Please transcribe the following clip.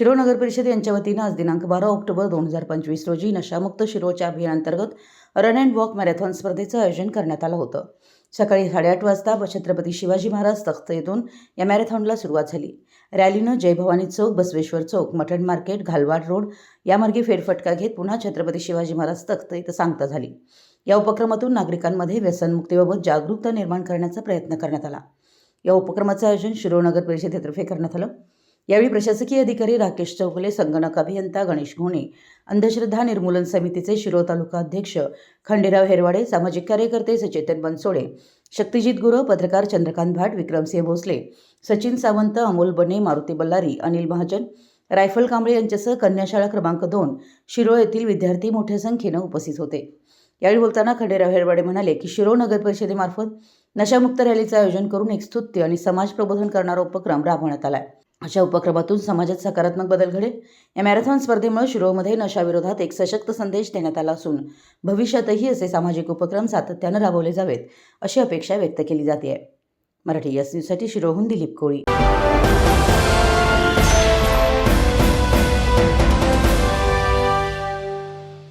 शिरो नगर परिषद यांच्या वतीनं आज दिनांक बारा ऑक्टोबर दोन हजार पंचवीस रोजी नशामुक्त शिरोच्या अभियानांतर्गत रन अँड वॉक मॅरेथॉन स्पर्धेचं आयोजन करण्यात आलं होतं. सकाळी साडेआठ वाजता छत्रपती शिवाजी महाराज तख्त येथून या मॅरेथॉनला सुरुवात झाली. रॅलीनं Jai Bhavani Chowk Basaveshwar Chowk mutton market Ghalwad road यामार्गे फेरफटका घेत पुन्हा छत्रपती शिवाजी महाराज तख्त इथं सांगता झाली. या उपक्रमातून नागरिकांमध्ये व्यसनमुक्तीबाबत जागरूकता निर्माण करण्याचा प्रयत्न करण्यात आला. या उपक्रमाचं आयोजन शिरोनगर परिषदेतर्फे करण्यात आलं. यावेळी प्रशासकीय अधिकारी राकेश चौगले संगणक अभियंता गणेश घोणे अंधश्रद्धा निर्मूलन समितीचे शिरो तालुका अध्यक्ष खंडेराव हेरवाडे सामाजिक कार्यकर्ते सचेतन बनसोडे शक्तिजित गुरव पत्रकार चंद्रकांत भाट विक्रमसिंह भोसले सचिन सावंत अमोल बने मारुती बल्लारी अनिल महाजन रायफल कांबळे यांच्यासह कन्याशाळा क्रमांक दोन शिरोळ येथील विद्यार्थी मोठ्या संख्येनं उपस्थित होते. यावेळी बोलताना खंडेराव हेरवाडे म्हणाले की शिरो नगर परिषदेमार्फत नशामुक्त रॅलीचं आयोजन करून एक स्तुत्य आणि समाज प्रबोधन करणारा उपक्रम राबवण्यात आला आहे अशा उपक्रमातून समाजात सकारात्मक बदल घडेल. या मॅरेथॉन स्पर्धेमुळे शिरोमध्ये नशाविरोधात एक सशक्त संदेश देण्यात आला असून भविष्यातही असे सामाजिक उपक्रम सातत्यानं राबवले जावेत अशी अपेक्षा व्यक्त केली जाते मराठी एस न्यूजसाठी शिरोहून दिलीप कोळी.